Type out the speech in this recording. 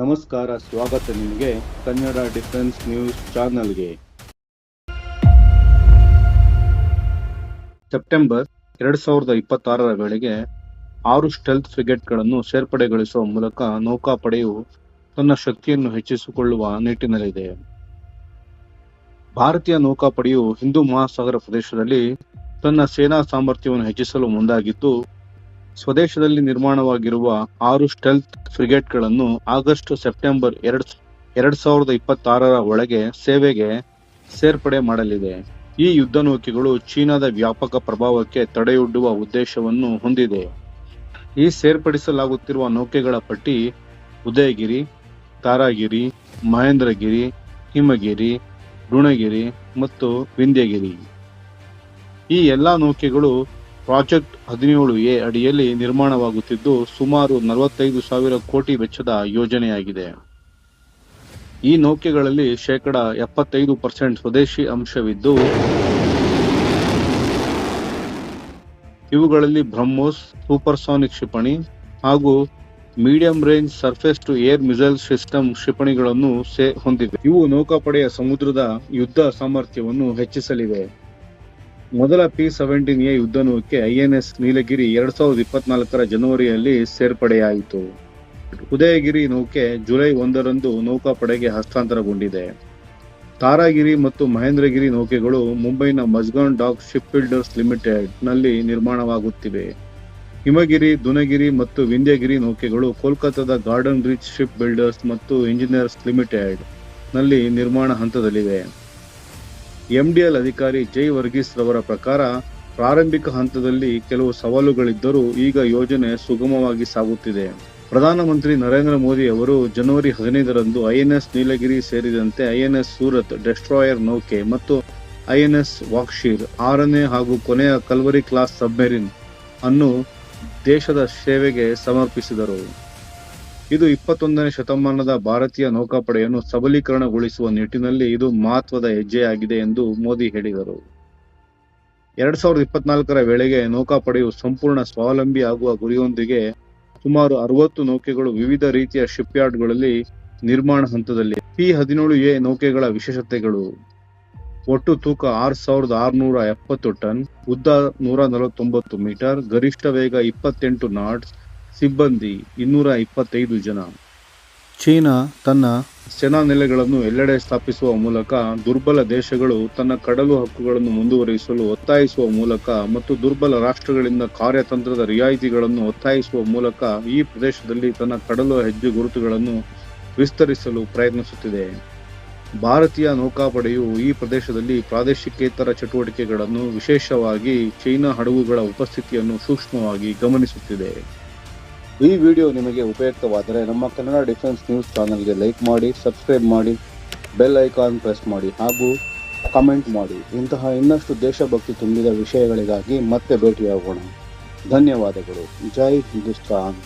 ನಮಸ್ಕಾರ, ಸ್ವಾಗತ ನಿಮಗೆ ಕನ್ನಡ ಡಿಫೆನ್ಸ್ ನ್ಯೂಸ್ ಚಾನಲ್ಗೆ. ಸೆಪ್ಟೆಂಬರ್ ಎರಡ್ ಸಾವಿರದ ಇಪ್ಪತ್ತಾರರ ವೇಳೆಗೆ ಆರು ಸ್ಟೆಲ್ತ್ ಫ್ರಿಗೇಟ್ಗಳನ್ನು ಸೇರ್ಪಡೆಗೊಳಿಸುವ ಮೂಲಕ ನೌಕಾಪಡೆಯು ತನ್ನ ಶಕ್ತಿಯನ್ನು ಹೆಚ್ಚಿಸಿಕೊಳ್ಳುವ ನಿಟ್ಟಿನಲ್ಲಿದೆ. ಭಾರತೀಯ ನೌಕಾಪಡೆಯು ಹಿಂದೂ ಮಹಾಸಾಗರ ಪ್ರದೇಶದಲ್ಲಿ ತನ್ನ ಸೇನಾ ಸಾಮರ್ಥ್ಯವನ್ನು ಹೆಚ್ಚಿಸಲು ಮುಂದಾಗಿದ್ದು ಸ್ವದೇಶದಲ್ಲಿ ನಿರ್ಮಾಣವಾಗಿರುವ ಆರು ಸ್ಟೆಲ್ತ್ ಫ್ರಿಗೇಟ್ಗಳನ್ನು ಆಗಸ್ಟ್ ಸೆಪ್ಟೆಂಬರ್ ಎರಡ್ ಎರಡ್ ಸಾವಿರದ ಇಪ್ಪತ್ತಾರರ ಒಳಗೆ ಸೇವೆಗೆ ಸೇರ್ಪಡೆ ಮಾಡಲಿದೆ. ಈ ಯುದ್ಧ ನೌಕೆಗಳು ಚೀನಾದ ವ್ಯಾಪಕ ಪ್ರಭಾವಕ್ಕೆ ತಡೆಯೊಡ್ಡುವ ಉದ್ದೇಶವನ್ನು ಹೊಂದಿದೆ. ಈ ಸೇರ್ಪಡಿಸಲಾಗುತ್ತಿರುವ ನೌಕೆಗಳ ಪಟ್ಟಿ ಉದಯಗಿರಿ, ತಾರಾಗಿರಿ, ಮಹೇಂದ್ರಗಿರಿ, ಹಿಮಗಿರಿ ಋಣಗಿರಿ ಮತ್ತು ವಿಂಧ್ಯಗಿರಿ. ಈ ಎಲ್ಲಾ ನೌಕೆಗಳು ಪ್ರಾಜೆಕ್ಟ್ ಹದಿನೇಳು ಎ ಅಡಿಯಲ್ಲಿ ನಿರ್ಮಾಣವಾಗುತ್ತಿದ್ದು ಸುಮಾರು ನಲವತ್ತೈದು ಸಾವಿರ ಕೋಟಿ ವೆಚ್ಚದ ಯೋಜನೆಯಾಗಿದೆ. ಈ ನೌಕೆಗಳಲ್ಲಿ ಶೇಕಡ ಎಪ್ಪತ್ತೈದು ಪರ್ಸೆಂಟ್ ಸ್ವದೇಶಿ ಅಂಶವಿದ್ದು, ಇವುಗಳಲ್ಲಿ ಬ್ರಹ್ಮೋಸ್, ಸೂಪರ್ಸಾನಿಕ್ ಕ್ಷಿಪಣಿ ಹಾಗೂ medium range surface to air missile system ಕ್ಷಿಪಣಿಗಳನ್ನು ಹೊಂದಿವೆ. ಇವು ನೌಕಾಪಡೆಯ ಸಮುದ್ರದ ಯುದ್ಧ ಸಾಮರ್ಥ್ಯವನ್ನು ಹೆಚ್ಚಿಸಲಿವೆ. ಮೊದಲ ಪಿ ಸೆವೆಂಟೀನ್ ಎ ಯುದ್ಧ ಎನ್ ಎಸ್ ನೀಲಗಿರಿ ಎರಡ್ ಸಾವಿರದ ಇಪ್ಪತ್ನಾಲ್ಕರ ಜನವರಿಯಲ್ಲಿ ಸೇರ್ಪಡೆಯಾಯಿತು. ಉದಯಗಿರಿ ನೌಕೆ ಜುಲೈ ಒಂದರಂದು ನೌಕಾಪಡೆಗೆ ಹಸ್ತಾಂತರಗೊಂಡಿದೆ. ತಾರಾಗಿರಿ ಮತ್ತು ಮಹೇಂದ್ರಗಿರಿ ನೌಕೆಗಳು ಮುಂಬೈನ ಮಜ್ಗಾನ್ ಡಾಕ್ ಶಿಪ್ ಬಿಲ್ಡರ್ಸ್ ಲಿಮಿಟೆಡ್ನಲ್ಲಿ ನಿರ್ಮಾಣವಾಗುತ್ತಿವೆ. ಹಿಮಗಿರಿ, ದುನಗಿರಿ ಮತ್ತು ವಿಂಧ್ಯಗಿರಿ ನೌಕೆಗಳು ಕೋಲ್ಕತ್ತಾದ ಗಾರ್ಡನ್ ರಿಚ್ ಶಿಪ್ ಬಿಲ್ಡರ್ಸ್ ಮತ್ತು ಇಂಜಿನಿಯರ್ಸ್ ಲಿಮಿಟೆಡ್ನಲ್ಲಿ ನಿರ್ಮಾಣ ಹಂತದಲ್ಲಿವೆ. ಎಂಡಿಎಲ್ ಅಧಿಕಾರಿ ಜೈ ವರ್ಗೀಸ್ ರವರ ಪ್ರಕಾರ ಪ್ರಾರಂಭಿಕ ಹಂತದಲ್ಲಿ ಕೆಲವು ಸವಾಲುಗಳಿದ್ದರೂ ಈಗ ಯೋಜನೆ ಸುಗಮವಾಗಿ ಸಾಗುತ್ತಿದೆ. ಪ್ರಧಾನಮಂತ್ರಿ ನರೇಂದ್ರ ಮೋದಿ ಅವರು ಜನವರಿ ಹದಿನೈದರಂದು ಐಎನ್ಎಸ್ ನೀಲಗಿರಿ ಸೇರಿದಂತೆ ಐಎನ್ಎಸ್ ಸೂರತ್, ಡೆಸ್ಟ್ರಾಯರ್ ನೌಕೆ ಮತ್ತು ಐಎನ್ಎಸ್ ವಾಕ್ಶೀರ್ ಆರನೇ ಹಾಗೂ ಕೊನೆಯ ಕಲ್ವರಿ ಕ್ಲಾಸ್ ಸಬ್ಮೆರಿನ್ ಅನ್ನು ದೇಶದ ಸೇವೆಗೆ ಸಮರ್ಪಿಸಿದರು. ಇದು ಇಪ್ಪತ್ತೊಂದನೇ ಶತಮಾನದ ಭಾರತೀಯ ನೌಕಾಪಡೆಯನ್ನು ಸಬಲೀಕರಣಗೊಳಿಸುವ ನಿಟ್ಟಿನಲ್ಲಿ ಇದು ಮಹತ್ವದ ಹೆಜ್ಜೆಯಾಗಿದೆ ಎಂದು ಮೋದಿ ಹೇಳಿದರು. ಎರಡ್ ಸಾವಿರದ ಇಪ್ಪತ್ನಾಲ್ಕರ ವೇಳೆಗೆ ನೌಕಾಪಡೆಯು ಸಂಪೂರ್ಣ ಸ್ವಾವಲಂಬಿ ಆಗುವ ಗುರಿಯೊಂದಿಗೆ ಸುಮಾರು ಅರವತ್ತು ನೌಕೆಗಳು ವಿವಿಧ ರೀತಿಯ ಶಿಪ್ಯಾರ್ಡ್ಗಳಲ್ಲಿ ನಿರ್ಮಾಣ ಹಂತದಲ್ಲಿ ಪಿ ಹದಿನೇಳು ಎ ನೌಕೆಗಳ ವಿಶೇಷತೆಗಳು. ಒಟ್ಟು ತೂಕ ಆರ್ ಸಾವಿರದ ಆರುನೂರ ಎಪ್ಪತ್ತು ಟನ್, ಉದ್ದ ನೂರ ನಲವತ್ತೊಂಬತ್ತು ಮೀಟರ್, ಗರಿಷ್ಠ ವೇಗ ಇಪ್ಪತ್ತೆಂಟು ನಾಟ್ಸ್ ಸಿಬ್ಬಂದಿ ಇನ್ನೂರ ಇಪ್ಪತ್ತೈದು ಜನ. ಚೀನಾ ತನ್ನ ಸೇನಾ ನೆಲೆಗಳನ್ನು ಎಲ್ಲೆಡೆ ಸ್ಥಾಪಿಸುವ ಮೂಲಕ ದುರ್ಬಲ ದೇಶಗಳು ತನ್ನ ಕಡಲು ಹಕ್ಕುಗಳನ್ನು ಮುಂದುವರಿಸಲು ಒತ್ತಾಯಿಸುವ ಮೂಲಕ ಮತ್ತು ದುರ್ಬಲ ರಾಷ್ಟ್ರಗಳಿಂದ ಕಾರ್ಯತಂತ್ರದ ರಿಯಾಯಿತಿಗಳನ್ನು ಒತ್ತಾಯಿಸುವ ಮೂಲಕ ಈ ಪ್ರದೇಶದಲ್ಲಿ ತನ್ನ ಕಡಲು ಹೆಜ್ಜೆ ಗುರುತುಗಳನ್ನು ವಿಸ್ತರಿಸಲು ಪ್ರಯತ್ನಿಸುತ್ತಿದೆ. ಭಾರತೀಯ ನೌಕಾಪಡೆಯು ಈ ಪ್ರದೇಶದಲ್ಲಿ ಪ್ರಾದೇಶಿಕೇತರ ಚಟುವಟಿಕೆಗಳನ್ನು ವಿಶೇಷವಾಗಿ ಚೈನಾ ಹಡಗುಗಳ ಉಪಸ್ಥಿತಿಯನ್ನು ಸೂಕ್ಷ್ಮವಾಗಿ ಗಮನಿಸುತ್ತಿದೆ. ಈ ವಿಡಿಯೋ ನಿಮಗೆ ಉಪಯುಕ್ತವಾದರೆ ನಮ್ಮ ಕನ್ನಡ ಡಿಫೆನ್ಸ್ ನ್ಯೂಸ್ ಚಾನಲ್ಗೆ ಲೈಕ್ ಮಾಡಿ, ಸಬ್ಸ್ಕ್ರೈಬ್ ಮಾಡಿ, ಬೆಲ್ ಐಕಾನ್ ಪ್ರೆಸ್ ಮಾಡಿ ಹಾಗೂ ಕಮೆಂಟ್ ಮಾಡಿ. ಇಂತಹ ಇನ್ನಷ್ಟು ದೇಶಭಕ್ತಿ ತುಂಬಿದ ವಿಷಯಗಳಿಗಾಗಿ ಮತ್ತೆ ಭೇಟಿಯಾಗೋಣ. ಧನ್ಯವಾದಗಳು. ಜೈ ಹಿಂದೂಸ್ತಾನ್.